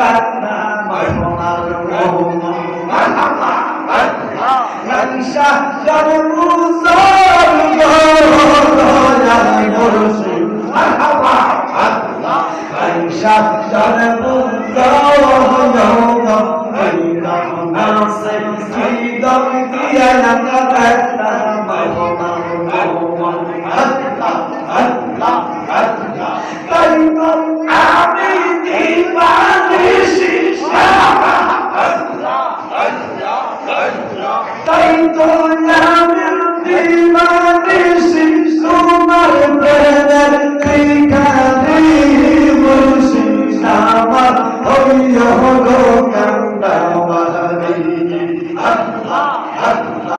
নগরে বাসি গঙ্গা আমি তাই তো